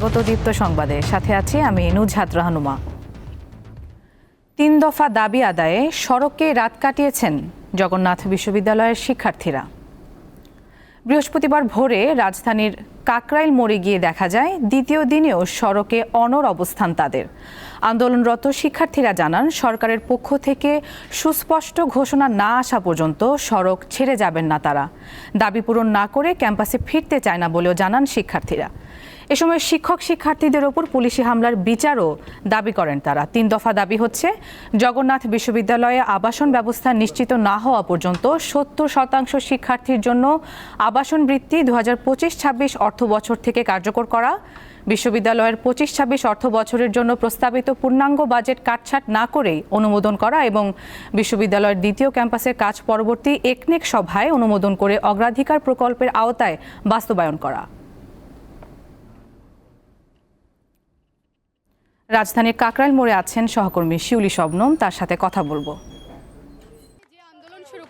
স্বাগত দীপ্ত সংবাদে। সাথে আছি আমি নুজহাত রাহনুমা। তিন দফা দাবি আদায়ে সড়কে রাত কাটিয়েছেন জগন্নাথ বিশ্ববিদ্যালয়ের শিক্ষার্থীরা। বৃহস্পতিবার ভোরে রাজধানীর কাকরাইল মোড়ে গিয়ে দেখা যায়, দ্বিতীয় দিনেও সড়কে অনর অবস্থান তাদের। আন্দোলনরত শিক্ষার্থীরা জানান, সরকারের পক্ষ থেকে সুস্পষ্ট ঘোষণা না আসা পর্যন্ত সড়ক ছেড়ে যাবেন না তারা। দাবি পূরণ না করে ক্যাম্পাসে ফিরতে চায় না বলেও জানান শিক্ষার্থীরা। এ সময় শিক্ষক শিক্ষার্থীদের ওপর পুলিশি হামলার বিচারও দাবি করেন তারা। তিন দফা দাবি হচ্ছে, জগন্নাথ বিশ্ববিদ্যালয়ে আবাসন ব্যবস্থা নিশ্চিত না হওয়া পর্যন্ত সত্তর শতাংশ শিক্ষার্থীর জন্য আবাসন বৃত্তি দু হাজার পঁচিশ ছাব্বিশ অর্থ বছর থেকে কার্যকর করা। বিশ্ববিদ্যালয়ের পঁচিশ ছাব্বিশ অর্থ বছরের জন্য প্রস্তাবিত পূর্ণাঙ্গ বাজেট কাটছাট না করেই অনুমোদন করা এবং বিশ্ববিদ্যালয়ের দ্বিতীয় ক্যাম্পাসের কাজ পরবর্তী একনেক সভায় অনুমোদন করে অগ্রাধিকার প্রকল্পের আওতায় বাস্তবায়ন করা। রাজধানীর কাকরাইল মোড়ে আছেন সহকর্মী শিউলি শবনম, তার সাথে কথা বলব।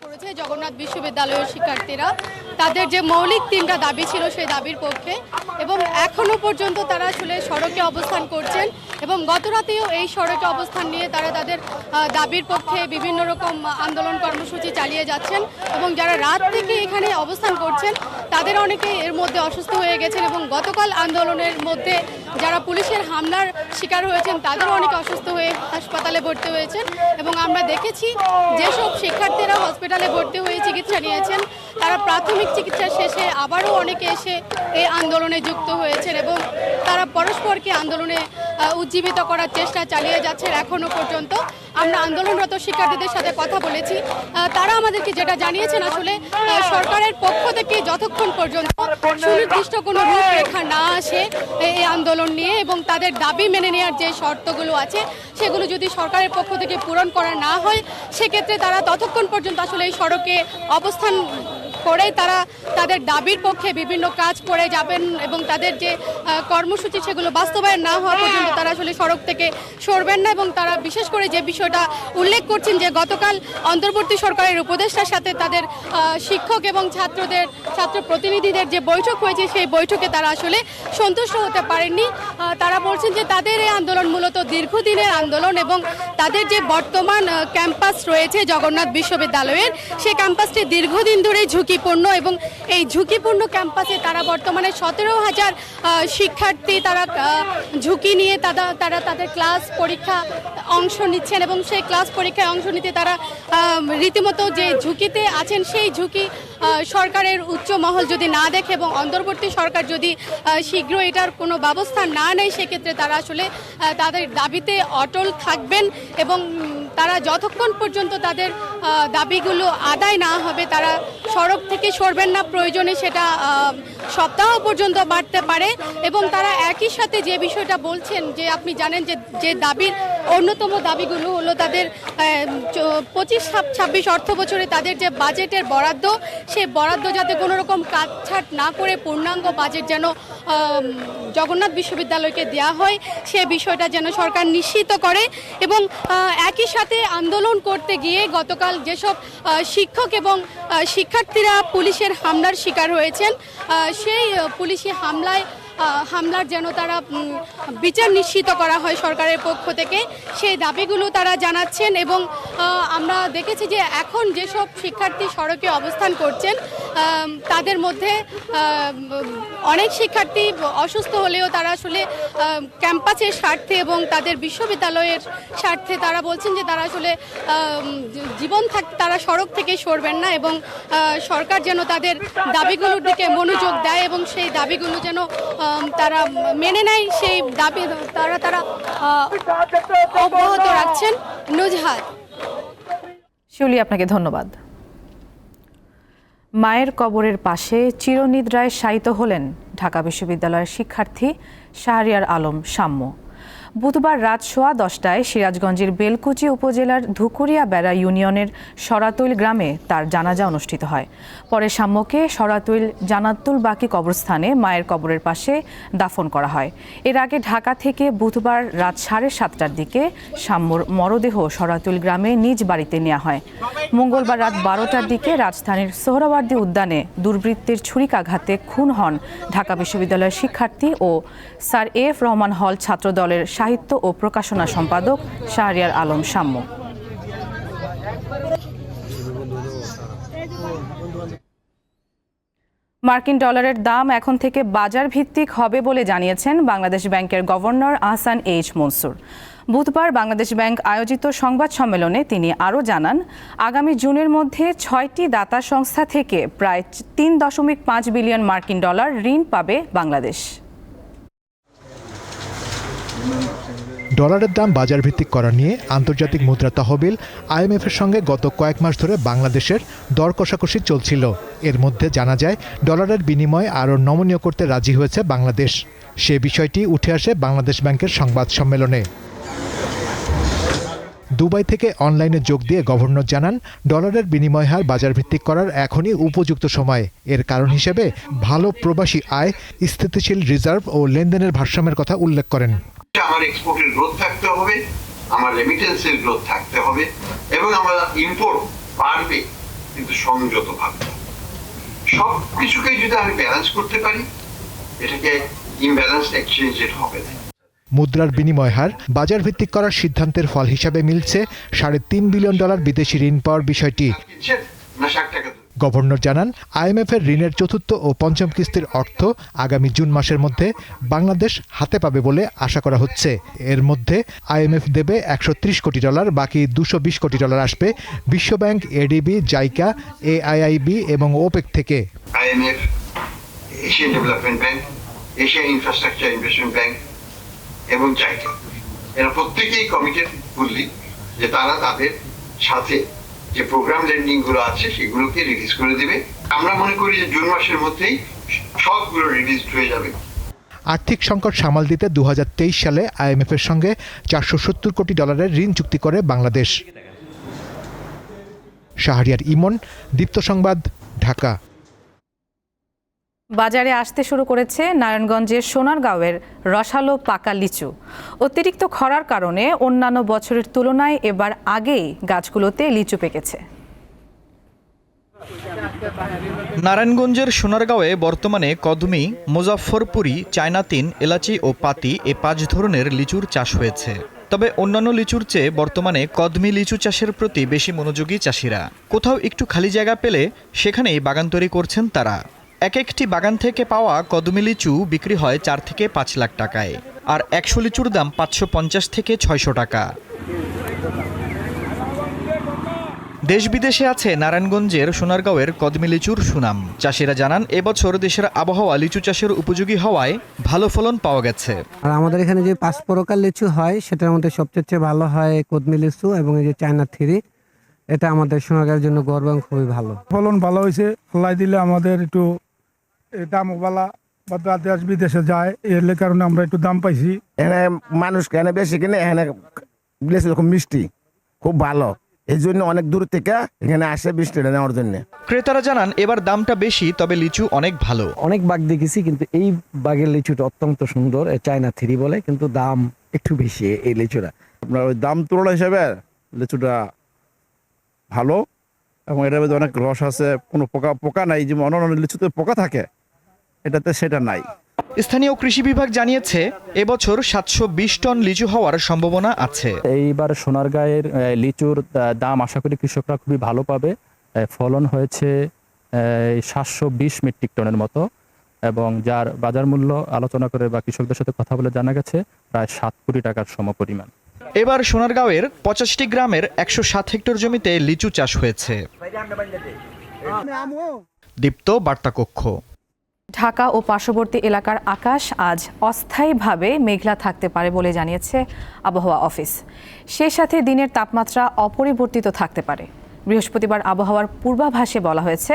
করেছে জগন্নাথ বিশ্ববিদ্যালয়ের শিক্ষার্থীরা, তাদের যে মৌলিক তিনটা দাবি ছিল সেই দাবির পক্ষে, এবং এখনও পর্যন্ত তারা আসলে সড়কে অবস্থান করছেন, এবং গত রাতেও এই সড়কে অবস্থান নিয়ে তারা তাদের দাবির পক্ষে বিভিন্ন রকম আন্দোলন কর্মসূচি চালিয়ে যাচ্ছেন, এবং যারা রাত থেকে এখানে অবস্থান করছেন, তাদের অনেকে এর মধ্যে অসুস্থ হয়ে গেছেন, এবং গতকাল আন্দোলনের মধ্যে যারা পুলিশের হামলার শিকার হয়েছেন, তাদেরও অনেক অসুস্থ হয়ে হাসপাতালে ভর্তি হয়েছেন এবং আমরা দেখেছি যেসব শিক্ষার্থীরা হসপিটালে ভর্তি হয়ে চিকিৎসা নিয়েছেন, তারা প্রাথমিক চিকিৎসা শেষে আবারও অনেকে এসে এই আন্দোলনে যুক্ত হয়েছেন এবং তারা পরস্পরকে আন্দোলনে উজ্জীবিত করার চেষ্টা চালিয়ে যাচ্ছেন এখনও পর্যন্ত। আমরা আন্দোলনরত শিক্ষার্থীদের সাথে কথা বলেছি। তারা আমাদেরকে যেটা জানিয়েছেন আসলে সরকারের পক্ষ থেকে যতক্ষণ পর্যন্ত সুনির্দিষ্ট কোনো রূপরেখা না আসে এই আন্দোলন নিয়ে এবং তাদের দাবি মেনে নেওয়ার যে শর্তগুলো আছে, সেগুলো যদি সরকারের পক্ষ থেকে পূরণ করা না হয়, সেক্ষেত্রে তারা ততক্ষণ পর্যন্ত আসলে এই সড়কে অবস্থান করে তারা তাদের দাবির পক্ষে বিভিন্ন কাজ করে যাবেন এবং তাদের যে কর্মসূচি সেগুলো বাস্তবায়ন না হওয়া পর্যন্ত তারা আসলে সড়ক থেকে সরবেন না এবং তারা বিশেষ করে যে বিষয়টা উল্লেখ করছেন যে গতকাল অন্তর্বর্তী সরকারের উপদেষ্টার সাথে তাদের শিক্ষক এবং ছাত্রদের, ছাত্র প্রতিনিধিদের যে বৈঠক হয়েছে সেই বৈঠকে তারা আসলে সন্তুষ্ট হতে পারেননি। তারা বলছেন যে তাদের এই আন্দোলন মূলত দীর্ঘদিনের আন্দোলন এবং তাদের যে বর্তমান ক্যাম্পাস রয়েছে জগন্নাথ বিশ্ববিদ্যালয়ের সেই ক্যাম্পাসটি দীর্ঘদিন ধরে ঝুঁকিপূর্ণ এবং এই ঝুঁকিপূর্ণ ক্যাম্পাসে তারা বর্তমানে সতেরো হাজার শিক্ষার্থী তারা ঝুঁকি নিয়ে তারা তারা তাদের ক্লাস পরীক্ষা অংশ নিচ্ছেন এবং সেই ক্লাস পরীক্ষায় অংশ নিতে তারা রীতিমতো যে ঝুঁকিতে আছেন সেই ঝুঁকি সরকারের উচ্চ মহল যদি না দেখে এবং অন্তর্বর্তী সরকার যদি শীঘ্র এটার কোনো ব্যবস্থা না নেয় সেক্ষেত্রে তারা আসলে তাদের দাবিতে অটল থাকবেন এবং তারা যতক্ষণ পর্যন্ত তাদের দাবিগুলো আদায় না হবে তারা সড়ক থেকে সরবেন না প্রয়োজনে সেটা সপ্তাহ পর্যন্ত বাড়তে পারে এবং তারা একই সাথে যে বিষয়টা বলছেন যে আপনি জানেন যে যে দাবির অন্যতম দাবিগুলো হলো তাদের পঁচিশ ছাব্বিশ অর্থ বছরে তাদের যে বাজেটের বরাদ্দ সেই বরাদ্দ যাতে কোনো রকম কাটছাট না করে পূর্ণাঙ্গ বাজেট যেন জগন্নাথ বিশ্ববিদ্যালয়কে দেওয়া হয় সে বিষয়টা যেন সরকার নিশ্চিত করে এবং একই সাথে আন্দোলন করতে গিয়ে গতকাল যেসব শিক্ষক এবং আহ, শিক্ষার্থীরা পুলিশের হামলার শিকার হয়েছেন। সেই পুলিশি হামলায় হামলার যেন তারা বিচার নিশ্চিত করা হয় সরকারের পক্ষ থেকে, সেই দাবিগুলো তারা জানাচ্ছেন এবং আমরা দেখেছি যে এখন যেসব শিক্ষার্থী সড়কে অবস্থান করছেন তাদের মধ্যে অনেক শিক্ষার্থী অসুস্থ হলেও তারা আসলে ক্যাম্পাসের স্বার্থে এবং তাদের বিশ্ববিদ্যালয়ের স্বার্থে তারা বলছেন যে তারা আসলে জীবন থাকতে তারা সড়ক থেকে সরবেন না এবং সরকার যেন তাদের দাবিগুলোর দিকে মনোযোগ দেয় এবং সেই দাবিগুলো যেন তারা মেনে নেয় সেই দাবি, তারা তারা অব্যাহত রাখছেন নুজহাত। শিউলি, আপনাকে ধন্যবাদ। মায়ের কবরের পাশে চিরনিদ্রায় শায়িত হলেন ঢাকা বিশ্ববিদ্যালয়ের শিক্ষার্থী শাহরিয়ার আলম সাম্য বুধবার রাত সোয়া দশটায় সিরাজগঞ্জের বেলকুচি উপজেলার ধুকুরিয়া বেড়া ইউনিয়নের সরাতৈল গ্রামে তার জানাজা অনুষ্ঠিত হয়। পরে সাম্যকে সরাতুল জানাতুল বাকি কবরস্থানে মায়ের কবরের পাশে দাফন করা হয়। এর আগে ঢাকা থেকে বুধবার রাত সাড়ে সাতটার দিকে সাম্যর মরদেহ সরাতুল গ্রামে নিজ বাড়িতে নেওয়া হয়। মঙ্গলবার রাত বারোটার দিকে রাজধানীর সোহরাওয়ার্দী উদ্যানে দুর্বৃত্তের ছুরিকাঘাতে খুন হন ঢাকা বিশ্ববিদ্যালয়ের শিক্ষার্থী ও স্যার এফ রহমান হল ছাত্রদলের সাহিত্য ও প্রকাশনা সম্পাদক শাহরিয়ার আলম সাম্য। মার্কিন ডলারের দাম এখন থেকে বাজার ভিত্তিক হবে বলে জানিয়েছেন বাংলাদেশ ব্যাংকের গভর্নর আহসান এইচ মনসুর। বুধবার বাংলাদেশ ব্যাংক আয়োজিত সংবাদ সম্মেলনে তিনি আরও জানান, আগামী জুনের মধ্যে ছয়টি দাতা সংস্থা থেকে প্রায় তিন দশমিক পাঁচ বিলিয়ন মার্কিন ডলার ঋণ পাবে বাংলাদেশ। ডলারের দাম বাজার ভিত্তিক করা নিয়ে আন্তর্জাতিক মুদ্রা তহবিল আইএমএফের সঙ্গে গত কয়েক মাস ধরে বাংলাদেশের দর কষাকষি চলছিল। এর মধ্যে জানা যায়, ডলারের বিনিময় আরও নমনীয় করতে রাজি হয়েছে বাংলাদেশ। সে বিষয়টি উঠে আসে বাংলাদেশ ব্যাংকের সংবাদ সম্মেলনে। দুবাই থেকে অনলাইনে যোগ দিয়ে গভর্নর জানান, ডলারের বিনিময় হার বাজার ভিত্তিক করার এখনই উপযুক্ত সময়। এর কারণ হিসেবে ভালো প্রবাসী আয়, স্থিতিশীল রিজার্ভ ও লেনদেনের ভারসাম্যের কথা উল্লেখ করেন। আমার এক্সপোর্টের গ্রোথ থাকতে হবে আমার রেমিটেন্সের গ্রোথ থাকতে হবে এবং আমার ইম্পোর্ট বাড়বে কিন্তু সংযত ভাবে। সব কিছুকে যদি আমি ব্যালেন্স করতে পারি এটাকে ইমব্যালেন্স এক্সচেঞ্জের হবে না। মুদ্রার বিনিময় হার বাজার ভিত্তিক করার সিদ্ধান্তের ফল হিসাবে মিলছে সাড়ে তিন বিলিয়ন ডলার বিদেশি ঋণ পাওয়ার বিষয়টি। গভর্নর জানান আইএমএফ এর ঋণের চতুর্থ ও পঞ্চম কিস্তির অর্থ আগামী জুন মাসের মধ্যে বাংলাদেশ হাতে পাবে বলে আশা করা হচ্ছে। এর মধ্যে আইএমএফ দেবে একশো ত্রিশ কোটি ডলার, বাকি দুশো কোটি ডলার আসবে বিশ্বব্যাংক, এডিবি, জাইকা, এআইআইবি এবং ওপেক থেকে। IMF, Asian Development Bank, Asian Infrastructure Investment Bank এবং চাইটা এরা প্রত্যেকেই কমিটেড ফুললি যে তারা তাদের সাথে যে প্রোগ্রাম লেন্ডিংগুলো আছে, সেগুলোকে রিলিজ করে দিবে। আমরা মনে করি যে জুন মাসের মধ্যেই সবগুলো রিলিজ হয়ে যাবে। আর্থিক সংকট সামাল দিতে দু হাজার তেইশ সালে আইএমএফ এর সঙ্গে চারশো সত্তর কোটি ডলারের ঋণ চুক্তি করে বাংলাদেশ। শাহরিয়ার ইমন, দীপ্ত সংবাদ, ঢাকা। বাজারে আসতে শুরু করেছে নারায়ণগঞ্জের সোনারগাঁওয়ের রসালো পাকা লিচু। অতিরিক্ত খরার কারণে অন্যান্য বছরের তুলনায় এবার আগেই গাছগুলোতে লিচু পেকেছে। নারায়ণগঞ্জের সোনারগাঁওয়ে বর্তমানে কদমি, মুজাফফরপুরি, চায়নাতিন, এলাচি ও পাতি এ পাঁচ ধরনের লিচুর চাষ হয়েছে। তবে অন্যান্য লিচুর চেয়ে বর্তমানে কদমি লিচু চাষের প্রতি বেশি মনোযোগী চাষিরা। কোথাও একটু খালি জায়গা পেলে সেখানেই বাগান তৈরি করছেন তারা। এক একটি বাগান থেকে পাওয়া কদমি লিচু বিক্রি হয় চার থেকে পাঁচ লাখ টাকায়। আর একশো লিচুর দাম পাঁচশো পঞ্চাশ থেকে ছয়শো টাকা। দেশ বিদেশে আছে নারায়ণগঞ্জের সোনারগাঁওয়ের কদমি লিচুর সুনাম। চাষিরা জানান এবছর দেশের আবহাওয়া লিচু চাষের উপযোগী হওয়ায় ভালো ফলন পাওয়া গেছে। আর আমাদের এখানে যে পাঁচ প্রকার লিচু হয় সেটার মধ্যে সবচেয়ে চেয়ে ভালো হয় কদমি লিচু এবং এই যে চায়না থ্রি। এটা আমাদের সোনাগার জন্য গর্ব খুবই ভালো। ফলন ভালো হয়েছে। আল্লাহ দিলে আমাদের একটু এ দামও বালা বা দেশ বিদেশে যায় এর কারণে আমরা একটু দাম পাইছি। এখানে মানুষ এখানে বেশি কিনে এখানে বেশি রকম মিষ্টি খুব ভালো। এই জন্য অনেক দূর থেকে এখানে আসে মিষ্টিটা নেওয়ার জন্য। ক্রেতারা জানান এবার দামটা বেশি তবে লিচু অনেক ভালো। অনেক বাঘ দেখেছি কিন্তু এই বাঘের লিচুটা অত্যন্ত সুন্দর চায়না থ্রি বলে কিন্তু দাম একটু বেশি এই লিচুটা। আপনার ওই দাম তুলনা হিসেবে লিচুটা ভালো এবং এটার মধ্যে অনেক রস আছে কোনো পোকা পোকা নাই যে অন্য লিচুতে পোকা থাকে এটাতে সেটা নাই। স্থানীয় কৃষি বিভাগ জানিয়েছে এবছর সাতশো বিশ টন লিচু হওয়ার সম্ভাবনা আছে। এইবার সোনারগাঁয়ের লিচুর দাম আশা করি কৃষকরা খুবই ভালো পাবে। ফলন হয়েছে সাতশো বিশ মেট্রিক টনের মতো এবং যার বাজার মূল্য আলোচনা করে বা কৃষকদের সাথে কথা বলে জানা গেছে প্রায় সাত কোটি টাকার সমপরিমাণ। এবার সোনারগাঁওয়ের পঁচাশটি গ্রামের একশো সাত হেক্টর জমিতে লিচু চাষ হয়েছে। দীপ্ত বার্তা কক্ষ ঢাকা ও পার্শ্ববর্তী এলাকার আকাশ আজ অস্থায়ীভাবে মেঘলা থাকতে পারে বলে জানিয়েছে আবহাওয়া অফিস। সেই সাথে দিনের তাপমাত্রা অপরিবর্তিত থাকতে পারে। বৃহস্পতিবার আবহাওয়ার পূর্বাভাসে বলা হয়েছে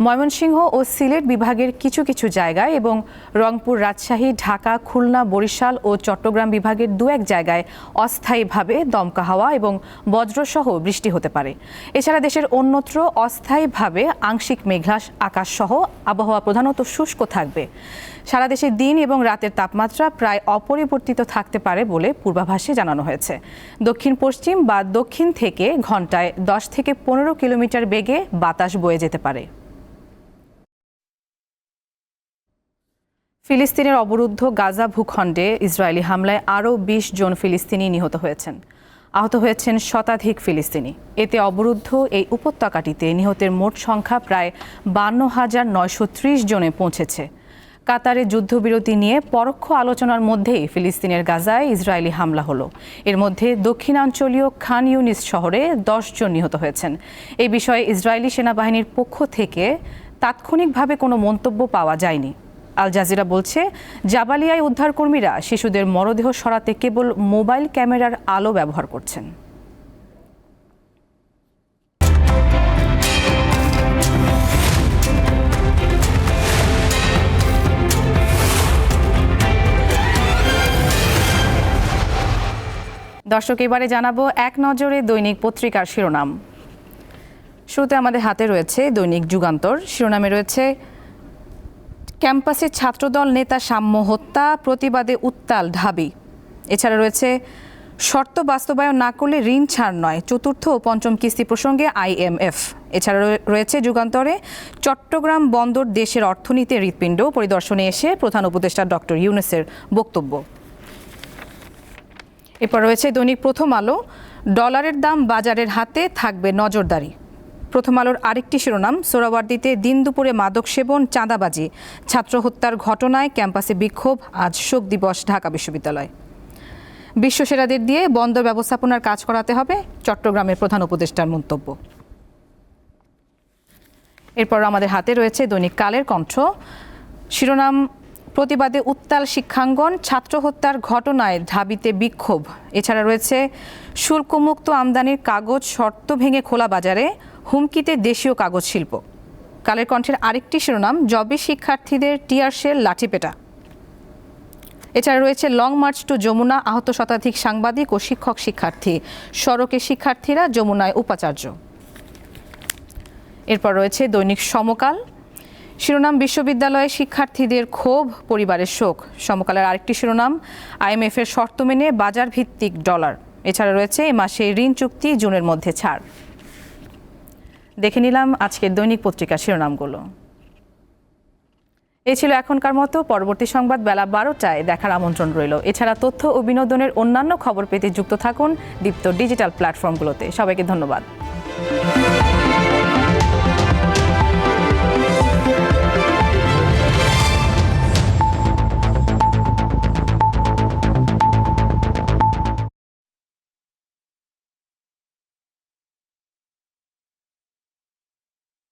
ময়মনসিংহ ও সিলেট বিভাগের কিছু কিছু জায়গায় এবং রংপুর, রাজশাহী, ঢাকা, খুলনা, বরিশাল ও চট্টগ্রাম বিভাগের দু এক জায়গায় অস্থায়ীভাবে দমকা হাওয়া এবং বজ্রসহ বৃষ্টি হতে পারে। এছাড়া দেশের অন্যত্র অস্থায়ীভাবে আংশিক মেঘলাস আকাশ সহ আবহাওয়া প্রধানত শুষ্ক থাকবে। সারা দেশে দিন এবং রাতের তাপমাত্রা প্রায় অপরিবর্তিত থাকতে পারে বলে পূর্বাভাসে জানানো হয়েছে। দক্ষিণ পশ্চিম বা দক্ষিণ থেকে ঘন্টায় দশ থেকে পনেরো কিলোমিটার বেগে বাতাস বয়ে যেতে পারে। ফিলিস্তিনের অবরুদ্ধ গাজা ভূখণ্ডে ইসরায়েলি হামলায় আরও বিশ জন ফিলিস্তিনি নিহত হয়েছেন। আহত হয়েছেন শতাধিক ফিলিস্তিনি। এতে অবরুদ্ধ এই উপত্যকাটিতে নিহতের মোট সংখ্যা প্রায় বান্ন হাজার নয়শো ত্রিশ জনে পৌঁছেছে। কাতারে যুদ্ধবিরতি নিয়ে পরোক্ষ আলোচনার মধ্যেই ফিলিস্তিনের গাজায় ইসরায়েলি হামলা হলো। এর মধ্যে দক্ষিণাঞ্চলীয় খান ইউনিস শহরে জন নিহত হয়েছেন। এই বিষয়ে ইসরায়েলি সেনাবাহিনীর পক্ষ থেকে তাৎক্ষণিকভাবে কোনো মন্তব্য পাওয়া যায়নি। আল জাজিরা বলছে, জাবালিয়ায় উদ্ধারকর্মীরা শিশুদের মরদেহ সরাতে কেবল মোবাইল ক্যামেরার আলো ব্যবহার করছেন। দর্শক, এবারে জানাব এক নজরে দৈনিক পত্রিকার শিরোনাম। শুরুতে আমাদের হাতে রয়েছে দৈনিক যুগান্তর। শিরোনামে রয়েছে ক্যাম্পাসে ছাত্রদল নেতা সাম্য হত্যা, প্রতিবাদে উত্তাল ঢাবি। এছাড়া রয়েছে শর্ত বাস্তবায়ন না করলে ঋণ ছাড় নয়, চতুর্থ ও পঞ্চম কিস্তি প্রসঙ্গে আইএমএফ এছাড়া রয়ে- রয়েছে যুগান্তরে চট্টগ্রাম বন্দর দেশের অর্থনীতির হৃৎপিণ্ড। পরিদর্শনে এসে প্রধান উপদেষ্টা ডক্টর ইউনুসের বক্তব্য। এরপর রয়েছে দৈনিক প্রথম আলো। ডলারের দাম বাজারের হাতে থাকবে নজরদারি। প্রথম আলোর আরেকটি শিরোনাম, সোহরাওয়ার্দীতে দিন দুপুরে মাদক সেবন, চাঁদাবাজি। ছাত্র হত্যার ঘটনায় ক্যাম্পাসে বিক্ষোভ, আজ শোক দিবস ঢাকা বিশ্ববিদ্যালয়। বিশ্বসেরাদের দিয়ে বন্দর ব্যবস্থাপনার কাজ করাতে হবে, চট্টগ্রামের প্রধান উপদেষ্টার মন্তব্য। এরপর আমাদের হাতে রয়েছে দৈনিক কালের কণ্ঠ। শিরোনাম, প্রতিবাদে উত্তাল শিক্ষাঙ্গন, ছাত্র হত্যার ঘটনায় ঢাবিতে বিক্ষোভ। এছাড়া রয়েছে, শুল্কমুক্ত আমদানির কাগজ শর্ত ভেঙে খোলা বাজারে হুমকিতে দেশীয় কাগজ শিল্প। কালের কণ্ঠের আরেকটি শিরোনাম, জবে শিক্ষার্থীদের টিয়ারশেল লাঠিপেটা। এছাড়া রয়েছে লং মার্চ টু যমুনা আহত শতাধিক সাংবাদিক ও শিক্ষক শিক্ষার্থী, সড়কে শিক্ষার্থীরা যমুনায় উপাচার্য। এরপর রয়েছে দৈনিক সমকাল। শিরোনাম, বিশ্ববিদ্যালয়ে শিক্ষার্থীদের ক্ষোভ, পরিবারের শোক। সমকালের আরেকটি শিরোনাম, আইএমএফ এর শর্ত মেনে বাজার ভিত্তিক ডলার। এছাড়া রয়েছে এ মাসে ঋণ চুক্তি জুনের মধ্যে ছাড়। দেখে নিলাম আজকের দৈনিক পত্রিকার শিরোনামগুলো। এ ছিল এখনকার মতো, পরবর্তী সংবাদ বেলা বারোটায় দেখার আমন্ত্রণ রইল। এছাড়া তথ্য ও বিনোদনের অন্যান্য খবর পেতে যুক্ত থাকুন দীপ্ত ডিজিটাল প্ল্যাটফর্মগুলোতে। সবাইকে ধন্যবাদ।